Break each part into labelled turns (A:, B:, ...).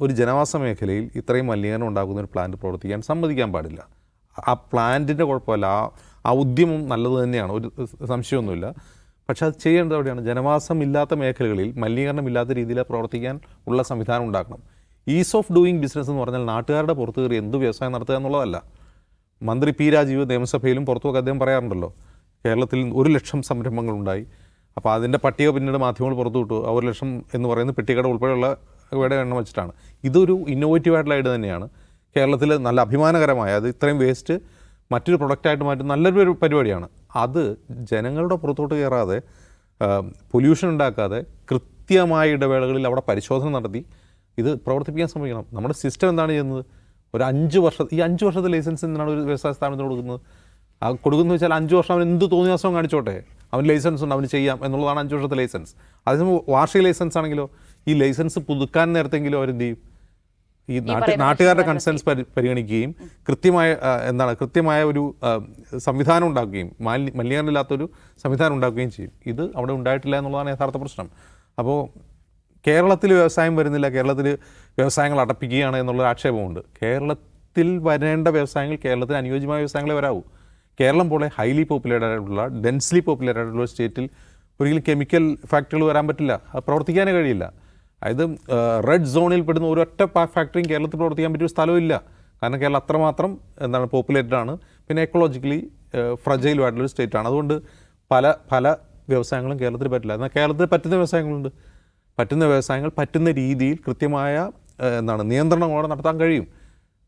A: ഒരു ജനവാസ മേഖലയിൽ ഇത്രയും മലിനീകരണം ഉണ്ടാക്കുന്ന ഒരു പ്ലാന്റ് പ്രവർത്തിക്കാൻ സമ്മതിക്കാൻ പാടില്ല. ആ പ്ലാന്റിന്റെ കുഴപ്പമല്ല. ആ ആ ഉദ്യമം നല്ലത് തന്നെയാണ്. ഒരു സംശയമൊന്നുമില്ല. പക്ഷെ അത് ചെയ്യേണ്ടത് എവിടെയാണ്? ജനവാസം ഇല്ലാത്ത മേഖലകളിൽ മലിനീകരണം ഇല്ലാത്ത രീതിയിൽ പ്രവർത്തിക്കാൻ ഉള്ള സംവിധാനം ഉണ്ടാക്കണം. ഈസ് ഓഫ് ഡൂയിങ് ബിസിനസ് എന്ന് പറഞ്ഞാൽ നാട്ടുകാരുടെ പുറത്ത് കയറി എന്ത് വ്യവസായം നടത്തുക എന്നുള്ളതല്ല. മന്ത്രി പി രാജീവ് നിയമസഭയിലും പുറത്തുമൊക്കെ അദ്ദേഹം പറയാറുണ്ടല്ലോ. കേരളത്തിൽ ഒരു ലക്ഷം സംരംഭങ്ങളുണ്ടായി. അപ്പോൾ അതിന്റെ പട്ടിക പിന്നീട് മാധ്യമങ്ങൾ പുറത്തു വിട്ടു ആ ഒരു ലക്ഷം എന്ന് പറയുന്നത് പെട്ടിക്കട ഉൾപ്പെടെയുള്ള ഇവയുടെ എണ്ണം വെച്ചിട്ടാണ്. ഇതൊരു ഇന്നോവേറ്റീവ് ആയിട്ടുള്ള ഐഡിയ തന്നെയാണ്. കേരളത്തിൽ നല്ല അഭിമാനകരമായ അത് ഇത്രയും വേസ്റ്റ് മറ്റൊരു പ്രൊഡക്റ്റായിട്ട് മാറ്റുന്ന നല്ലൊരു പരിപാടിയാണ്. അത് ജനങ്ങളുടെ പുറത്തോട്ട് കയറാതെ പൊല്യൂഷൻ ഉണ്ടാക്കാതെ കൃത്യമായ ഇടവേളകളിൽ അവിടെ പരിശോധന നടത്തി ഇത് പ്രവർത്തിപ്പിക്കാൻ ശ്രമിക്കണം. നമ്മുടെ സിസ്റ്റം എന്താണ് ചെയ്യുന്നത്? ഒരു അഞ്ച് വർഷം ഈ അഞ്ച് വർഷത്തെ ലൈസൻസ് എന്തിനാണ് ഒരു വ്യവസായ സ്ഥാപനത്തിന് കൊടുക്കുന്നത്? ആ കൊടുക്കുന്നത് വെച്ചാൽ അഞ്ച് വർഷം അവൻ എന്ത് തോന്നിയ ദിവസവും കാണിച്ചോട്ടെ. അവൻ ലൈസൻസ് ഉണ്ട് അവന് ചെയ്യാം എന്നുള്ളതാണ് അഞ്ച് വർഷത്തെ ലൈസൻസ് അതേസമയം വാർഷിക ലൈസൻസ് ആണെങ്കിലോ? ഈ ലൈസൻസ് പുതുക്കാൻ നേരത്തെങ്കിലും അവരെന്ത് ചെയ്യും? ഈ നാട്ട് നാട്ടുകാരുടെ കൺസേൺസ് പരി പരിഗണിക്കുകയും കൃത്യമായ എന്താണ് കൃത്യമായ ഒരു സംവിധാനം ഉണ്ടാക്കുകയും മാലി മലിനീകരണമില്ലാത്തൊരു സംവിധാനം ഉണ്ടാക്കുകയും ചെയ്യും. ഇത് അവിടെ ഉണ്ടായിട്ടില്ല എന്നുള്ളതാണ് യഥാർത്ഥ പ്രശ്നം. അപ്പോൾ കേരളത്തിൽ വ്യവസായം വരുന്നില്ല കേരളത്തിൽ വ്യവസായങ്ങൾ അടപ്പിക്കുകയാണ് എന്നുള്ളൊരു ആക്ഷേപമുണ്ട്. കേരളത്തിൽ വരേണ്ട വ്യവസായങ്ങൾ കേരളത്തിന് അനുയോജ്യമായ വ്യവസായങ്ങളെ വരാവൂ. കേരളം പോലെ ഹൈലി പോപ്പുലേറ്റഡ് ആയിട്ടുള്ള ഡെൻസ്ലി പോപ്പുലേറ്റഡ് ആയിട്ടുള്ള സ്റ്റേറ്റിൽ ഒരിക്കലും കെമിക്കൽ ഫാക്ടറികൾ വരാൻ പറ്റില്ല. അത് പ്രവർത്തിക്കാനേ കഴിയില്ല. അതായത് റെഡ് സോണിൽ പെടുന്ന ഒരൊറ്റ ഫാക്ടറിയും കേരളത്തിൽ പ്രവർത്തിക്കാൻ പറ്റിയ സ്ഥലമില്ല കാരണം കേരളം അത്രമാത്രം എന്താണ് പോപ്പുലേറ്റഡ് ആണ്. പിന്നെ എക്കോളജിക്കലി ഫ്രജൈലും ആയിട്ടുള്ളൊരു സ്റ്റേറ്റ് ആണ്. അതുകൊണ്ട് പല പല വ്യവസായങ്ങളും കേരളത്തിൽ പറ്റില്ല. എന്നാൽ കേരളത്തിൽ പറ്റുന്ന വ്യവസായങ്ങളുണ്ട്. പറ്റുന്ന വ്യവസായങ്ങൾ പറ്റുന്ന രീതിയിൽ കൃത്യമായ എന്താണ് നിയന്ത്രണങ്ങളോടെ നടത്താൻ കഴിയും.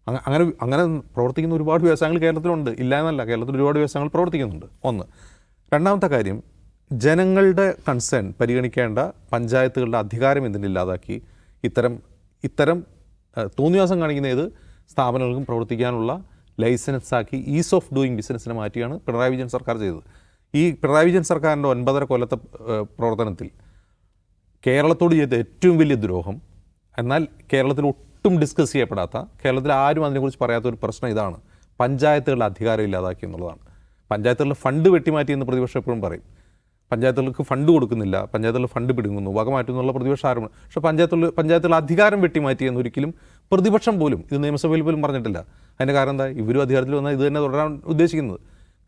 A: അങ്ങനെ അങ്ങനെ പ്രവർത്തിക്കുന്ന ഒരുപാട് വ്യവസായങ്ങൾ കേരളത്തിലുണ്ട്. ഇല്ല എന്നല്ല കേരളത്തിൽ ഒരുപാട് വ്യവസായങ്ങൾ പ്രവർത്തിക്കുന്നുണ്ട്. ഒന്ന്. രണ്ടാമത്തെ കാര്യം ജനങ്ങളുടെ കൺസേൺ പരിഗണിക്കേണ്ട പഞ്ചായത്തുകളുടെ അധികാരം എന്തിനില്ലാതാക്കി ഇത്തരം ഇത്തരം തോന്നിവാസം കാണിക്കുന്ന ഏത്? സ്ഥാപനങ്ങൾക്കും പ്രവർത്തിക്കാനുള്ള ലൈസൻസ് ആക്കി ഈസ് ഓഫ് ഡൂയിങ് ബിസിനസ്സിനെ മാറ്റിയാണ് പിണറായി വിജയൻ സർക്കാർ ചെയ്തത്. ഈ പിണറായി വിജയൻ സർക്കാരിന്റെ ഒൻപതര കൊല്ലത്തെ പ്രവർത്തനത്തിൽ കേരളത്തോട് ചെയ്ത ഏറ്റവും വലിയ ദ്രോഹം എന്നാൽ കേരളത്തിൽ ഒട്ടും ഡിസ്കസ് ചെയ്യപ്പെടാത്ത കേരളത്തിൽ ആരും അതിനെക്കുറിച്ച് പറയാത്ത ഒരു പ്രശ്നം ഇതാണ്. പഞ്ചായത്തുകളുടെ അധികാരം ഇല്ലാതാക്കി എന്നുള്ളതാണ്. പഞ്ചായത്തുകളുടെ ഫണ്ട് വെട്ടിമാറ്റി എന്ന് പ്രതിപക്ഷം എപ്പോഴും പറയും. പഞ്ചായത്തുകൾക്ക് ഫണ്ട് കൊടുക്കുന്നില്ല പഞ്ചായത്തുകൾ ഫണ്ട് പിടുങ്ങുന്നു വക മാറ്റുന്നു എന്നുള്ള പ്രതിപക്ഷ ആരോപണം. പക്ഷേ പഞ്ചായത്തുകൾ പഞ്ചായത്തുകൾ അധികാരം വെട്ടിമാറ്റി എന്നൊരിക്കലും പ്രതിപക്ഷം പോലും ഇത് നിയമസഭയിൽ പോലും പറഞ്ഞിട്ടില്ല. അതിന്റെ കാരണം എന്താ? ഇവരും അധികാരത്തിൽ വന്നാൽ ഇത് തന്നെ തുടരാൻ ഉദ്ദേശിക്കുന്നത്.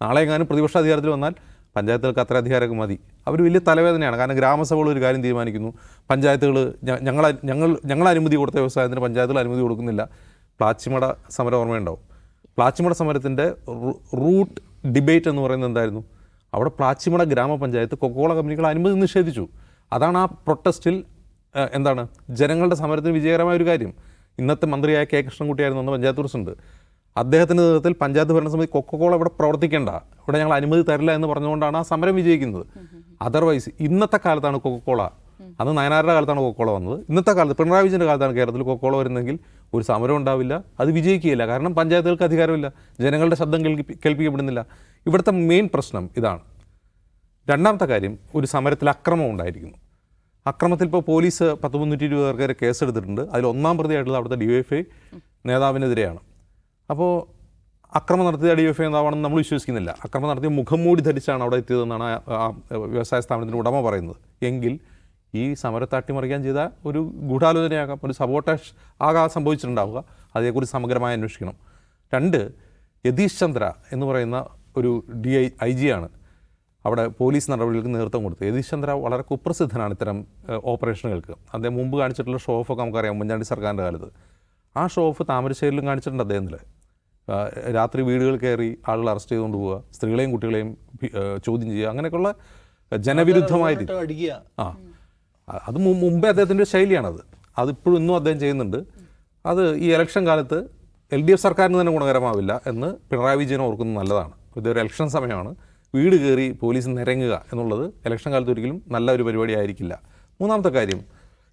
A: നാളെ എങ്ങാനും പ്രതിപക്ഷ അധികാരത്തിൽ വന്നാൽ പഞ്ചായത്തുകൾക്ക് അത്ര അധികാരമൊക്കെ മതി. അവർ വലിയ തലവേദനയാണ്. കാരണം ഗ്രാമസഭകൾ ഒരു കാര്യം തീരുമാനിക്കുന്നു. പഞ്ചായത്തുകൾ ഞങ്ങൾ ഞങ്ങൾ ഞങ്ങൾ അനുമതി കൊടുത്ത വ്യവസായത്തിന് പഞ്ചായത്തുകൾ അനുമതി കൊടുക്കുന്നില്ല. പ്ലാച്ചിമട സമരം ഓർമ്മയുണ്ടാവും. പ്ലാച്ചിമട സമരത്തിന്റെ റൂട്ട് ഡിബേറ്റ് എന്ന് പറയുന്നത് എന്തായിരുന്നു? അവിടെ പ്ലാച്ചിമട ഗ്രാമപഞ്ചായത്ത് കൊക്കോള കമ്പനികൾ അനുമതി നിഷേധിച്ചു. അതാണ് ആ പ്രൊട്ടസ്റ്റിൽ എന്താണ് ജനങ്ങളുടെ സമരത്തിന് വിജയകരമായ ഒരു കാര്യം. ഇന്നത്തെ മന്ത്രിയായ കെ കൃഷ്ണൻകുട്ടിയായിരുന്നു അന്ന് പഞ്ചായത്ത് പ്രസിഡന്റ്. അദ്ദേഹത്തിന്റെ നേതൃത്വത്തിൽ പഞ്ചായത്ത് ഭരണസമിതി കൊക്കോള ഇവിടെ പ്രവർത്തിക്കേണ്ട ഇവിടെ ഞങ്ങൾ അനുമതി തരില്ല എന്ന് പറഞ്ഞുകൊണ്ടാണ് ആ സമരം വിജയിക്കുന്നത്. അതർവൈസ് ഇന്നത്തെ കാലത്താണ് കൊക്കോള. അന്ന് നയനാരുടെ കാലത്താണ് കൊക്കോള വന്നത്. ഇന്നത്തെ കാലത്ത് പിണറായി വിജയന്റെ കാലത്താണ് കേരളത്തിൽ കൊക്കോള വരുന്നെങ്കിൽ ഒരു സമരം ഉണ്ടാവില്ല അത് വിജയിക്കുകയില്ല. കാരണം പഞ്ചായത്തുകൾക്ക് അധികാരമില്ല ജനങ്ങളുടെ ശബ്ദം കേൾപ്പി കേൾപ്പിക്കപ്പെടുന്നില്ല. ഇവിടുത്തെ മെയിൻ പ്രശ്നം ഇതാണ്. രണ്ടാമത്തെ കാര്യം ഒരു സമരത്തിൽ അക്രമം ഉണ്ടായിരിക്കുന്നു. അക്രമത്തിൽ ഇപ്പോൾ പോലീസ് പത്ത് മുന്നൂറ്റി ഇരുപത് പേർക്കാരെ കേസെടുത്തിട്ടുണ്ട്. അതിൽ ഒന്നാം പ്രതിയായിട്ടുള്ളത് അവിടുത്തെ ഡി വൈ നേതാവിനെതിരെയാണ്. അപ്പോൾ അക്രമം നടത്തിയ ഡി എഫ് നേതാവാണെന്ന് നമ്മൾ വിശ്വസിക്കുന്നില്ല. അക്രമം നടത്തിയ മുഖം മൂടി ധരിച്ചാണ് അവിടെ എത്തിയതെന്നാണ് ആ വ്യവസായ സ്ഥാപനത്തിന്റെ ഉടമ പറയുന്നത്. എങ്കിൽ ഈ സമരത്തെ അട്ടിമറിക്കാൻ ചെയ്ത ഒരു ഗൂഢാലോചനയാകാം ഒരു സബോട്ടാഷ് ആകാം സംഭവിച്ചിട്ടുണ്ടാവുക. അതേക്കുറിച്ച് സമഗ്രമായി അന്വേഷിക്കണം. രണ്ട് യതീഷ് ചന്ദ്ര എന്ന് പറയുന്ന ഒരു ഡി ഐ ഐ ജി ആണ്. അവിടെ പോലീസ് നടപടികൾക്ക് നേതൃത്വം കൊടുത്തു. യതീഷ് ചന്ദ്ര വളരെ കുപ്രസിദ്ധനാണ് ഇത്തരം ഓപ്പറേഷനുകൾക്ക്. അദ്ദേഹം മുമ്പ് കാണിച്ചിട്ടുള്ള ഷോ ഓഫൊക്കെ നമുക്കറിയാം ഉമ്മൻചാണ്ടി സർക്കാരിന്റെ കാലത്ത്. ആ ഷോ ഓഫ് താമരശ്ശേരിയിലും കാണിച്ചിട്ടുണ്ട് അദ്ദേഹത്തിൽ രാത്രി വീടുകൾ കയറി ആളുകൾ അറസ്റ്റ് ചെയ്തുകൊണ്ട് പോവുക സ്ത്രീകളെയും കുട്ടികളെയും ചോദ്യം ചെയ്യുക അങ്ങനെയൊക്കെയുള്ള ജനവിരുദ്ധമായ രീതി. ആ. അത് മുമ്പേ അദ്ദേഹത്തിന്റെ ശൈലിയാണത്. അതിപ്പോഴും ഇന്നും അദ്ദേഹം ചെയ്യുന്നുണ്ട്. അത് ഈ ഇലക്ഷൻ കാലത്ത് എൽ ഡി എഫ് സർക്കാരിന് തന്നെ ഗുണകരമാവില്ല എന്ന് പിണറായി വിജയൻ ഓർക്കുന്നത് നല്ലതാണ്. ഇതൊരു ഇലക്ഷൻ സമയമാണ്. വീട് കയറി പോലീസ് നിരങ്ങുക എന്നുള്ളത് ഇലക്ഷൻ കാലത്ത് ഒരിക്കലും നല്ല ഒരു പരിപാടി ആയിരിക്കില്ല. മൂന്നാമത്തെ കാര്യം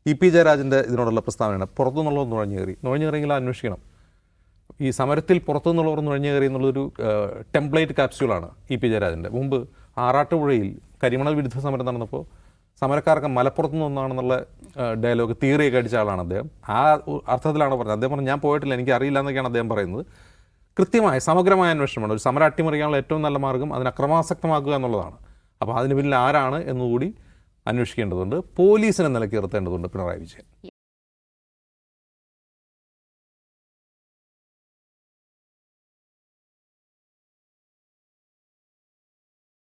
A: ഇ പി ജയരാജന്റെ ഇതിനോടുള്ള പ്രസ്താവനയാണ്. പുറത്തുനിന്നുള്ളത് നുഴഞ്ഞു കയറി. നുഴഞ്ഞു കയറിയെങ്കിൽ അന്വേഷിക്കണം. ഈ സമരത്തിൽ പുറത്തുനിന്നുള്ളവർ നുഴഞ്ഞു കയറി എന്നുള്ളൊരു ടെംപ്ലേറ്റ് കാപ്സ്യൂളാണ് ഇ പി ജയരാജന്റെ. മുമ്പ് ആറാട്ടുപുഴയിൽ കരിമണൽ വിരുദ്ധ സമരം നടന്നപ്പോൾ സമരക്കാർക്ക് മലപ്പുറത്ത് നിന്നാണെന്നുള്ള ഡയലോഗ് തിയറിയൊക്കെ അടിച്ച ആളാണ് അദ്ദേഹം. ആ അർത്ഥത്തിലാണ് പറഞ്ഞത്. അദ്ദേഹം പറഞ്ഞു ഞാൻ പോയിട്ടില്ല എനിക്ക് അറിയില്ല എന്നൊക്കെയാണ് അദ്ദേഹം പറയുന്നത്. കൃത്യമായ സമഗ്രമായ അന്വേഷണമാണ്. ഒരു സമരം അട്ടിമറിക്കാനുള്ള ഏറ്റവും നല്ല മാർഗം അതിനെ അക്രമാസക്തമാക്കുക എന്നുള്ളതാണ്. അപ്പോൾ അതിന് പിന്നിൽ ആരാണ് എന്നുകൂടി അന്വേഷിക്കേണ്ടതുണ്ട്. പോലീസിനെ നിലയ്ക്ക് നിർത്തേണ്ടതുണ്ട് പിണറായി വിജയൻ.